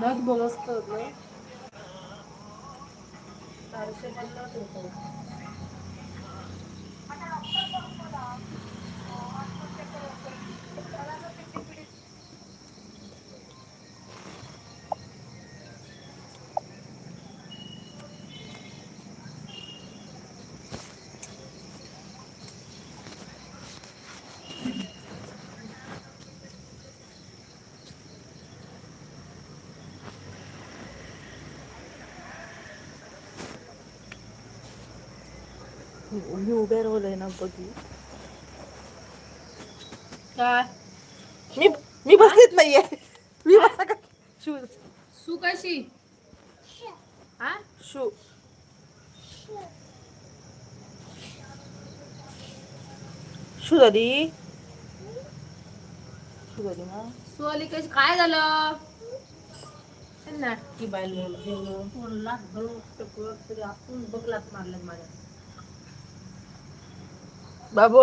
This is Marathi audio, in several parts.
नथ मस्त होत ना. चारशे पन्नास होतो ना बघी. काय? मी मी बसलीच नाहीये. मी बसा का? शू सू कशी? हा? शू. शू झाली? शू झाली ना? सू आली कशी? काय झालं? नाटकी तरी आपण बघलात मारलं माझ्या. बाबू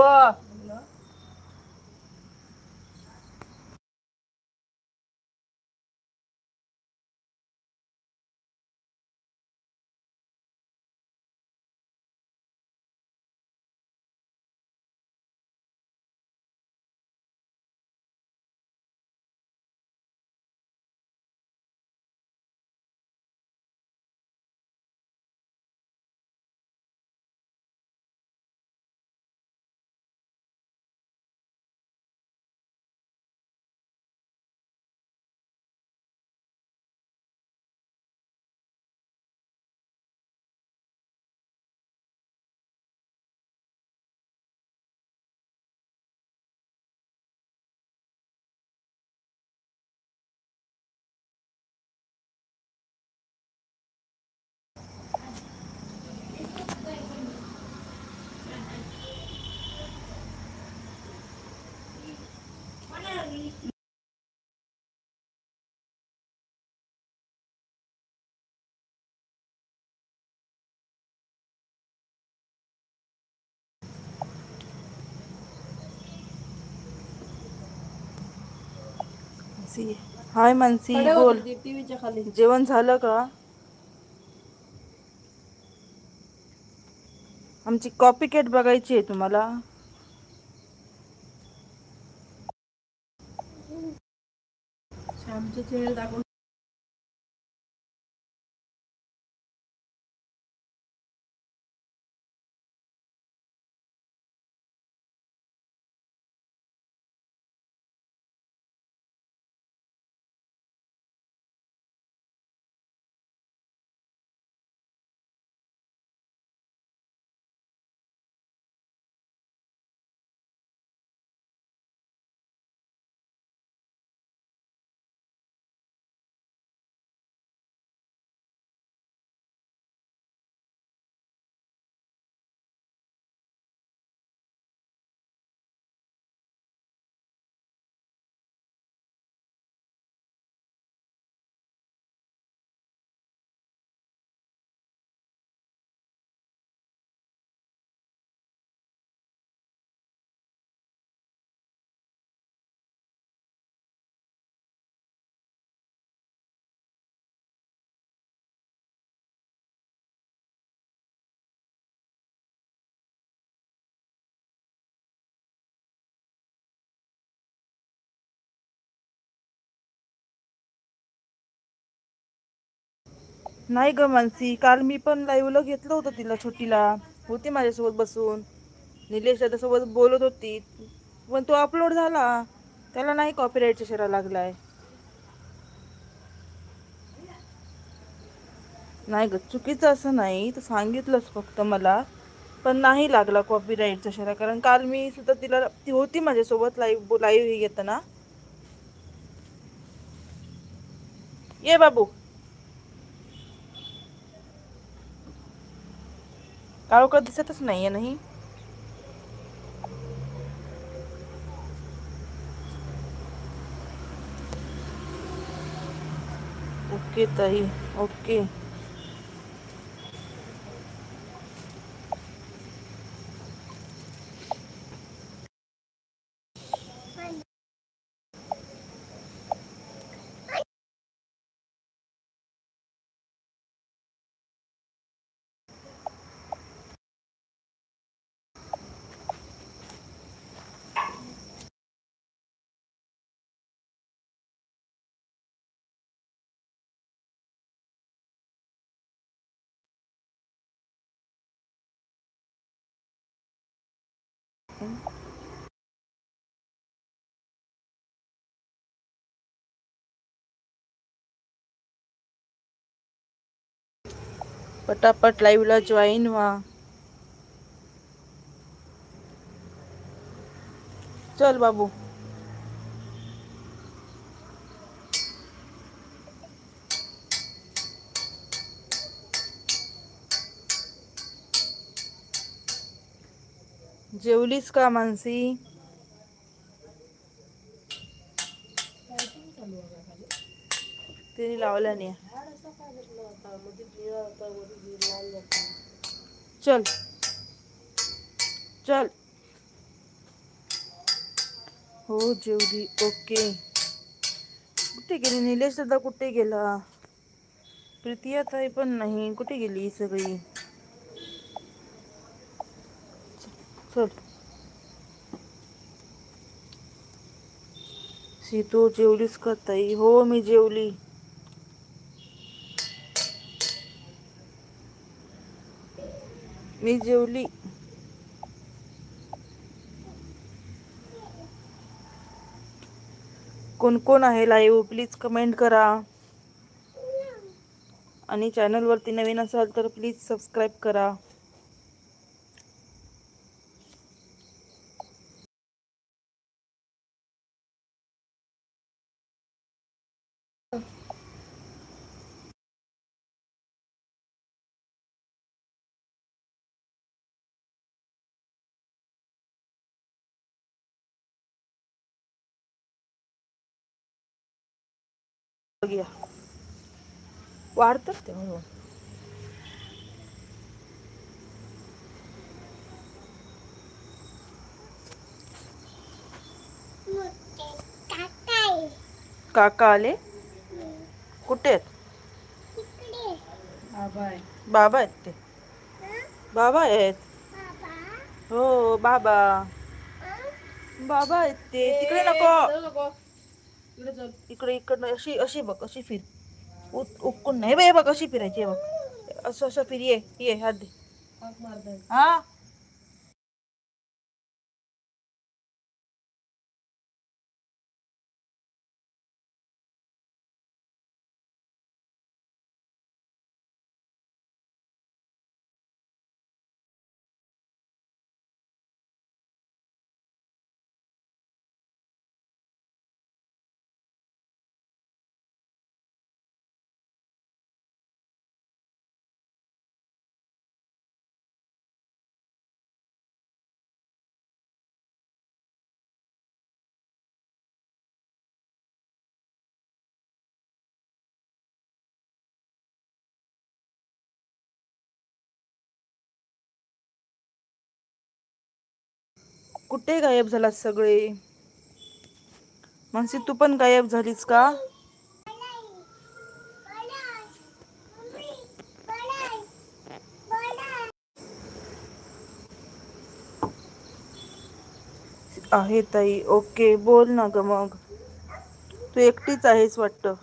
मानसी. हाय मानसी बोल. टीव्हीच्या खाली. जेवण झालं का? आमची कॉपी केट बघायची आहे तुम्हाला. श्यामचे चेहरे दाखवून नाही ग मानसी काल मी पण लाईव्हला घेतलं होतं तिला छोटीला. होती माझ्यासोबत बसून. निलेश दादासोबत बोलत होती. पण तो अपलोड झाला. त्याला नाही कॉपीराईटचा शेरा लागलाय. नाही ग चुकीचं असं नाही. तू सांगितलंस फक्त मला. पण नाही लागला कॉपीराईटचा शेरा. कारण काल मी सुद्धा तिला ती होती माझ्यासोबत लाईव्ह लाईव्ह हे घेताना. ये बाबू. काळोखा दिसतच आहे नाही? ओके ताई ओके. पटापट लाईव्हला जॉईन व्हा चल बाबू। जेवलीस का मानसी। तिने लावल्या नाही. चल. चल. हो, जेवली. ओके. कुठे गेली? निलेश दादा कुठे गेला? प्रीतिया ताई पण नाही. कुठे गेली सगळी? चल. सीतू जेवलीस का ताई? हो मी जेवली. मी जेवली. कोण कोण आहे लाईव्ह प्लीज कमेंट करा. आणि चॅनलवरती नवीन असाल तर प्लीज सबस्क्राईब करा. बघूया. वाढतात ते म्हणून. काका आले? कुठे आहेत? बाबा आहेत ते. बाबा आहेत? हो बाबा. बाबा आहेत ते. तिकडे नको. इकडे इकडनं अशी अशी बघ अशी फिर. उत- उकून नाही बाई बघ अशी फिरायची आहे बघ. असं असं फिर ये ये हात दे. हा? कुठे गायब झालात सगळे? मानसी तू पण गायब झालीस का? आहे ताई. ओके बोल ना ग मग. तू एकटीच आहेस वाटतं.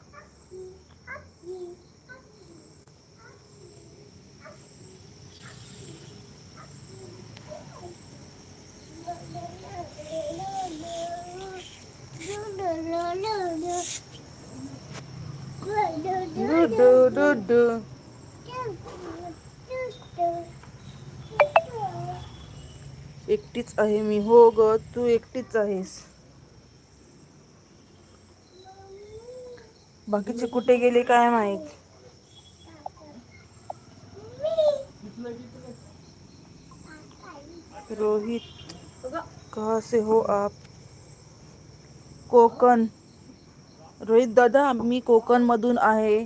डुडू डुडू एकटीच आहे मी. हो ग तू एकटीच आहेस. बाकीचे कुठे गेले काय माहीत? रोहित कसे से हो आप? कोकण. रोहित दादा मी कोकणमधून आहे.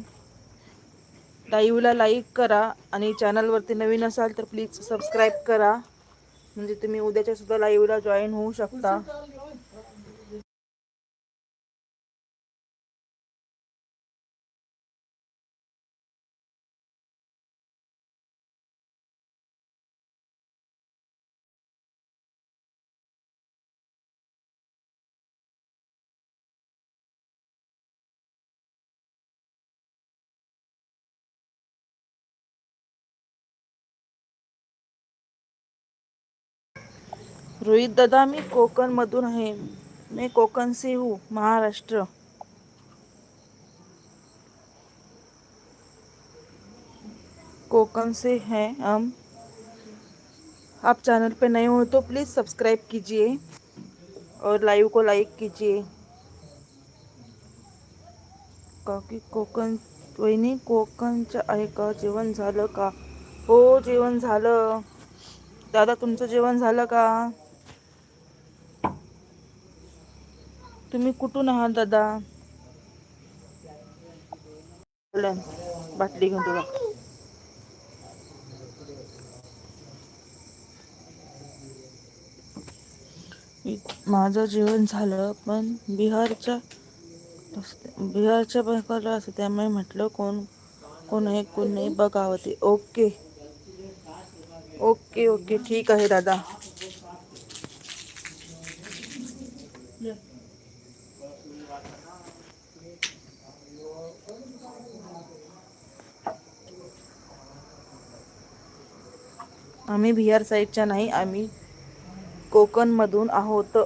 लाईव्हला लाईक करा आणि चॅनलवरती नवीन असाल तर प्लीज सबस्क्राईब करा. म्हणजे तुम्ही उद्याच्या सुद्धा लाईव्हला जॉईन होऊ शकता. रोहित दादा मी कोकण मधून आहे. मैं कोकण से हूँ महाराष्ट्र. कोकण से हैं हम. आप चैनल पे नए हो तो प्लीज़ सब्सक्राइब कीजिए और लाइव को लाइक कीजिए। काकी कोकण वहिनी कोकणचं आहे का? जेवण झालं का? हो जेवण झालं. दादा तुमचं जेवण झालं का? तुम्ही कुठून आहात दादा? बाटली घेऊन तुला माझं जेवण झालं पण बिहारच्या बिहारच्या प्रकारला असं त्यामुळे म्हटलं कोण कोण आहे कोण नाही बघावं ते. ओके. Okay okay. ठीक आहे दादा. आम्ही बिहार साईडच्या नाही आम्ही कोकणमधून आहोत.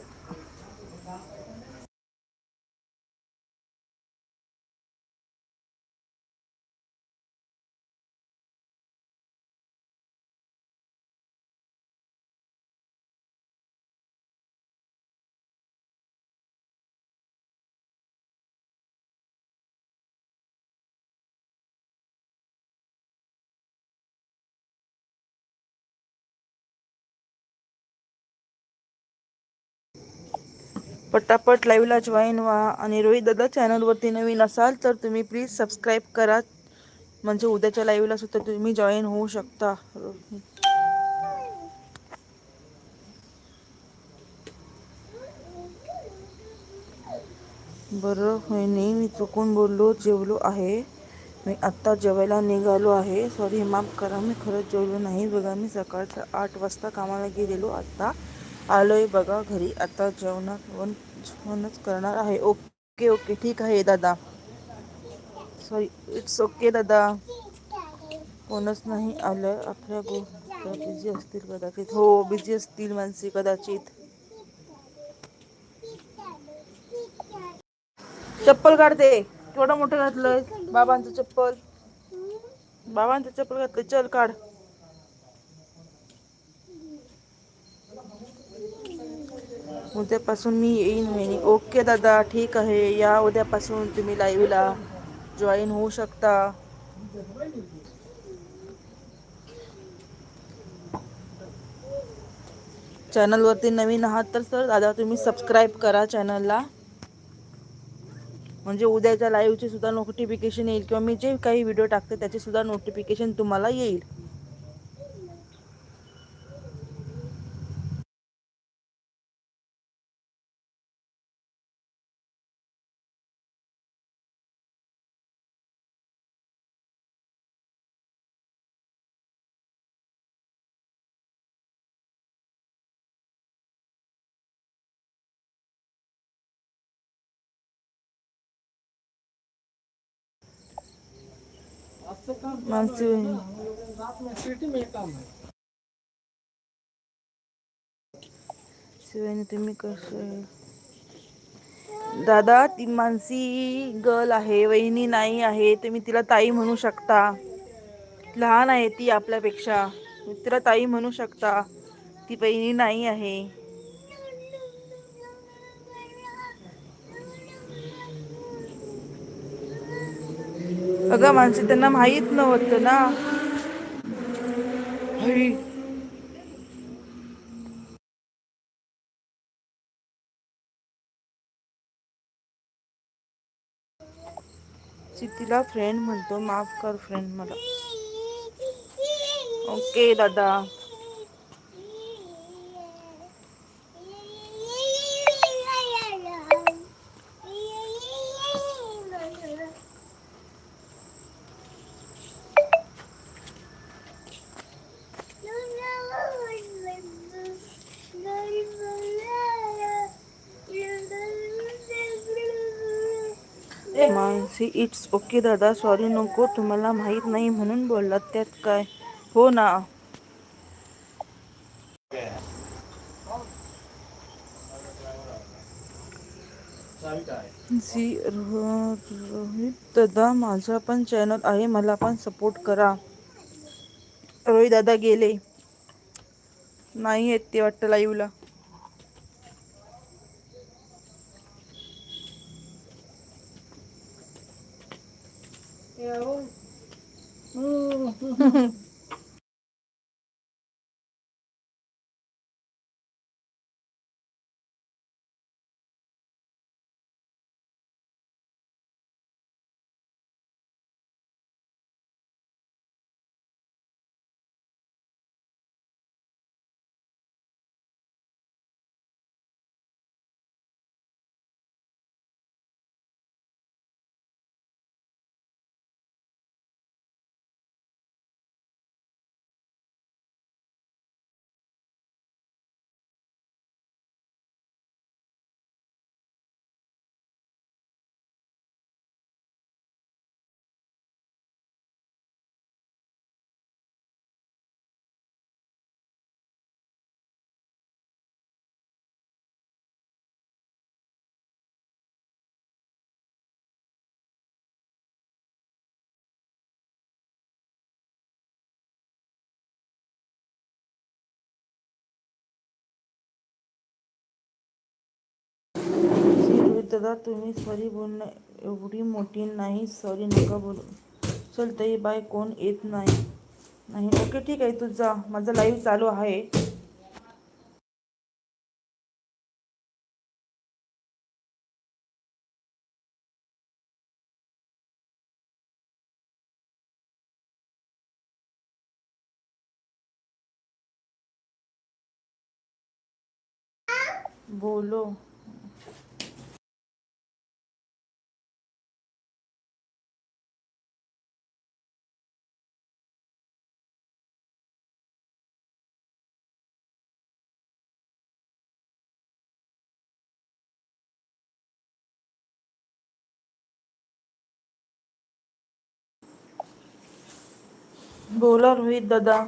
पटापट लाईव्हला जॉईन व्हा. आणि रोहित दादा चॅनलवरती नवीन असाल तर तुम्ही प्लीज सबस्क्राईब करा. म्हणजे उद्याच्या लाईव्हला सुद्धा तुम्ही जॉईन होऊ शकता. बरं होईने मी चुकून बोललो जेवलो आहे. मी आत्ता जेवायला निघालो आहे. सॉरी माफ करा मी खरंच जेवलो नाही. बघा मी सकाळच्या आठ वाजता कामाला गेलेलो आत्ता. आलोय बघा घरी. आता जेवणात वन जेवणच करणार आहे. Okay okay. ठीक आहे दादा. सॉरी इट्स ओके दादा. कोणच नाही आलं आपल्या गो बिझी असतील कदाचित. हो बिझी असतील माणसे कदाचित. चप्पल काढते केवढं मोठं घातलंय बाबांचं चप्पल. बाबांचं चप्पल घातलं चल काढ. उद्यापासून मी येईन वहिनी ओके दादा ठीक आहे. या उद्यापासून तुम्ही लाईव्हला जॉईन होऊ शकता. चॅनलवरती नवीन आहात तर सर दादा तुम्ही सबस्क्राईब करा चॅनलला म्हणजे उद्याच्या लाईव्हची सुद्धा नोटिफिकेशन येईल किंवा मी जे काही व्हिडिओ टाकते त्याची सुद्धा नोटिफिकेशन तुम्हाला येईल. मानसी शिवानी तुम्ही कसं? दादा ती मानसी गर्ल आहे वहिनी नाही आहे तुम्ही तिला ताई म्हणू शकता. लहान आहे ती आपल्यापेक्षा. तिला ताई म्हणू शकता. ती बहिणी नाही आहे. अगं माणसे त्यांना माहीत नव्हतं ना. हरी. तिला फ्रेंड म्हणतो माफ कर फ्रेंड मला. ओके दादा. सी इट्स ओके दादा सॉरी नको तुम्हाला माहीत नाही म्हणून बोलला त्यात काय? हो ना. जी रोहित दादा माझा पण चॅनल आहे मला पण सपोर्ट करा. रोहित दादा गेले. नाही आहेत ते वाटतं लाईव्हला दादा तुम्ही सॉरी बोलणं एवढी मोठी नाही. सॉरी नका बोलू. चल बाय. कोण येत नाही. नाही. ओके ठीक आहे. तू जा. माझा लाईव्ह चालू आहे. बोलो. बोला रोहित दादा.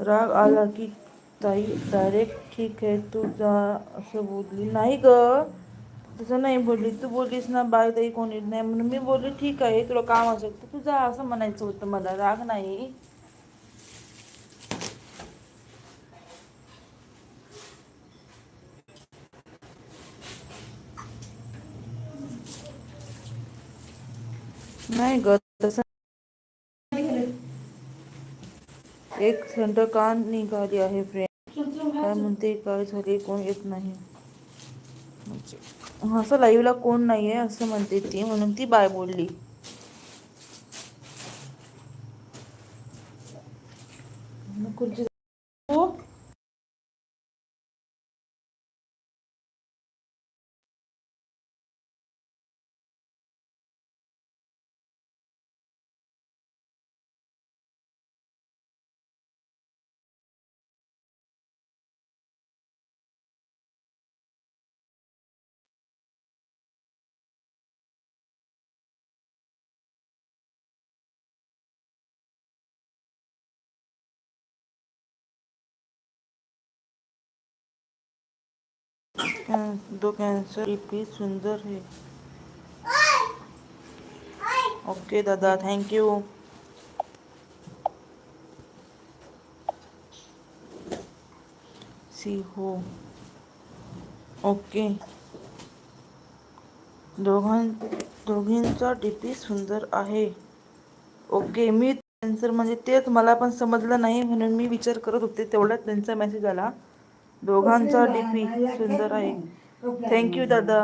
राग आला की ताई डायरेक्ट ठीक आहे तू जा असं बोलली. नाही ग तसं नाही बोलली. तू बोललीस ना बाय ताई कोणी नाही म्हणून मी बोलली ठीक आहे तुला काम असेल तर तू जा असं म्हणायचं होतं मला. राग नाही. नाही ग तसं एक थंड का निघाली आहे फ्रेंड काय म्हणते काय झाले कोण येत नाही. म्हणजे, असं लाईव्हला कोण नाही आहे असं म्हणते ती म्हणून ती बाय बोलली. खुर्ची दो कैंसर पी सुंदर है ओके दादा थैंक यू सी हो. ओके. दोघां दोघींचा डीपी सुंदर आहे. ओके मी कॅन्सर म्हणजे तेच मला पण समजलं नाही म्हणून मी विचार करत होते तेवढ्यात त्यांचा मेसेज आला. दोघांचा डीपी सुंदर आहे. थँक्यू दादा.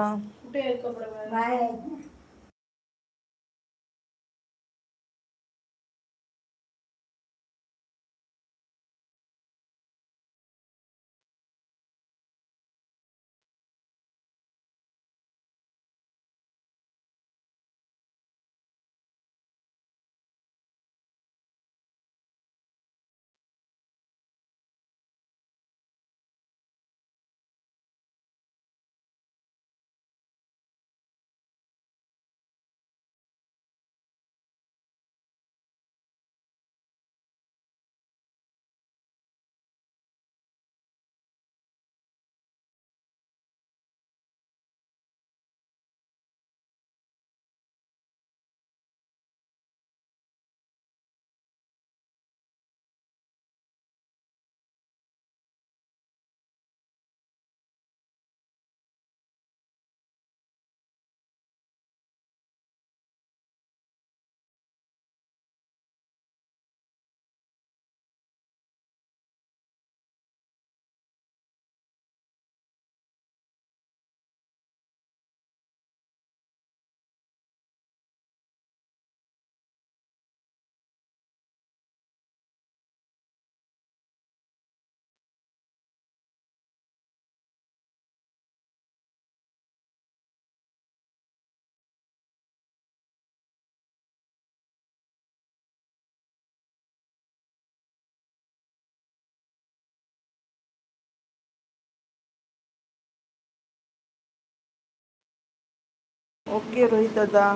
ओके रोहित दादा.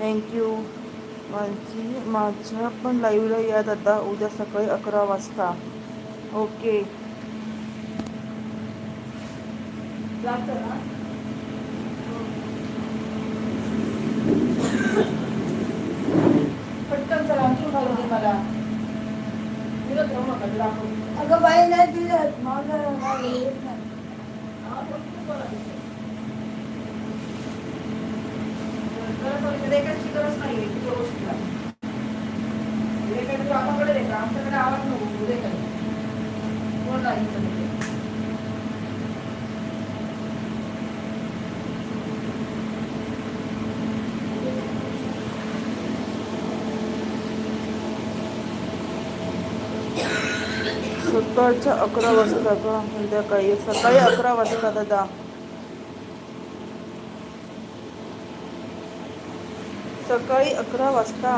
थँक्यू माझी माझ्या पण लाईव्हला या दादा उद्या सकाळी अकरा वाजता. ओके. पटकन चला मला. अगं बाई नाही दिलं. माझं माझं येत नाही. हा, पण खूप बरं आहे. गरज गरज नाही आहे गोष्टीला आमच्याकडे आवाज नको कोण नाही सकाळच्या अकरा वाजता का संध्याकाळी सकाळी अकरा वाजता दादा. सकाळी अकरा वाजता.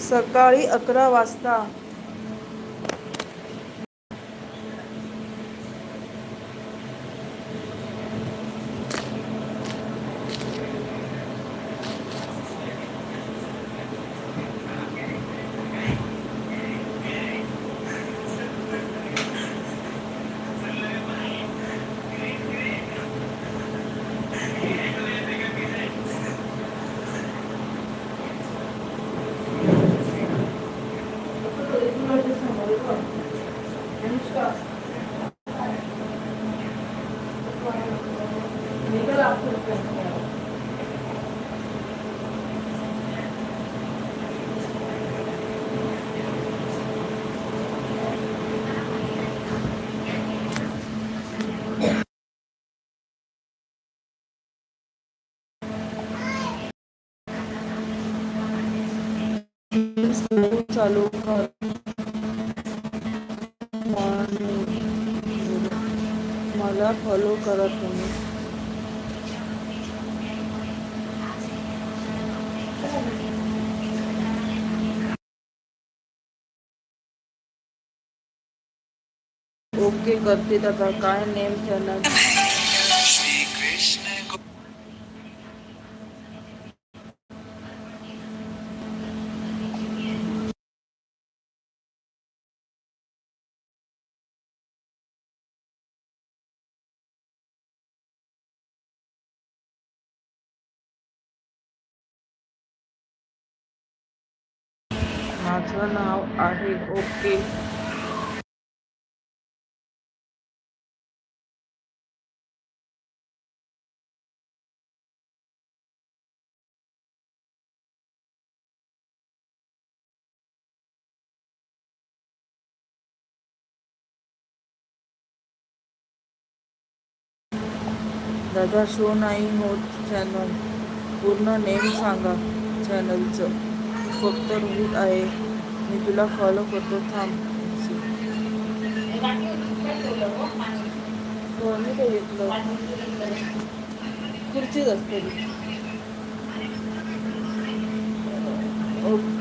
सकाळी अकरा वाजता. कर मला फॉलो करा तुम्ही ओके करते दादा काय नेम चॅनल? माझं नाव आहे ओके. दादा शो नाही होत चॅनल पूर्ण नेम सांगा चॅनलचं फक्त रोहित आहे. मी तुला फॉलो करतो थांब हे बाटली होती, काय ठेवलं हो? पाणी. हो मी काय घेतलं पाणी ठेवलं. खुर्चीच असते ती. ओके